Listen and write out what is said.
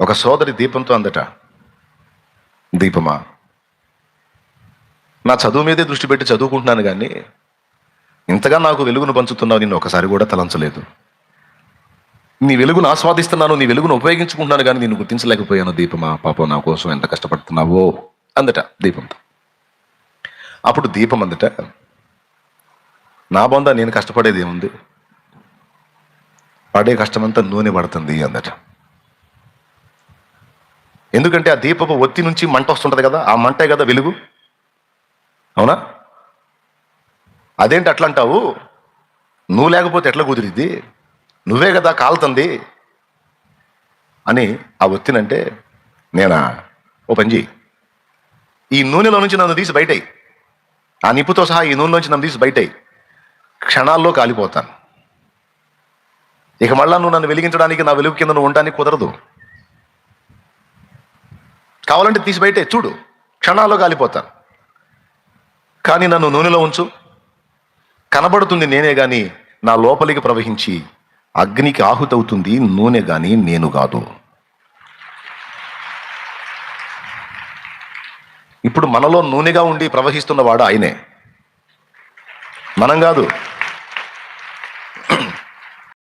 ఒక సోదరి దీపంతో అందట దీపమా నా చదువు మీదే దృష్టి పెట్టి చదువుకుంటున్నాను కానీ ఇంతగా నాకు వెలుగును పంచుతున్నావు నిన్ను ఒకసారి కూడా తలంచలేదు. నీ వెలుగును ఆస్వాదిస్తున్నాను నీ వెలుగును ఉపయోగించుకుంటున్నాను కానీ నిన్ను గుర్తించలేకపోయాను దీపమా పాపం నా కోసం ఎంత కష్టపడుతున్నావో అందట దీపంతో. అప్పుడు దీపం అందట నా బొంద నేను కష్టపడేది ఏముంది? పడే కష్టమంతా నూనె పడుతుంది అందట. ఎందుకంటే ఆ దీపపు ఒత్తి నుంచి మంట వస్తుంటుంది కదా ఆ మంటే కదా వెలుగు. అవునా? అదేంటి అట్లా అంటావు నువ్వు లేకపోతే ఎట్లా కుదిరిద్ది? నువ్వే కదా కాలుతుంది అని ఆ ఒత్తినంటే నేనా? ఓ పంజి ఈ నూనెలో నుంచి నన్ను తీసి బయటయి. ఆ నిప్పుతో సహా ఈ నూనెలోంచి నన్ను తీసి బయటయి. క్షణాల్లో కాలిపోతాను. ఇక మళ్ళా నువ్వు నన్ను వెలిగించడానికి నా వెలుగు కింద నువ్వు ఉండడానికి కుదరదు. కావాలంటే తీసి బయటే చూడు. క్షణాల్లో కాలిపోతాను కానీ నన్ను నూనెలో ఉంచు. కనబడుతుంది నేనే కానీ నా లోపలికి ప్రవహించి అగ్నికి ఆహుతవుతుంది నూనె కానీ నేను కాదు. ఇప్పుడు మనలో నూనెగా ఉండి ప్రవహిస్తున్నవాడు ఆయనే. మనం కాదు.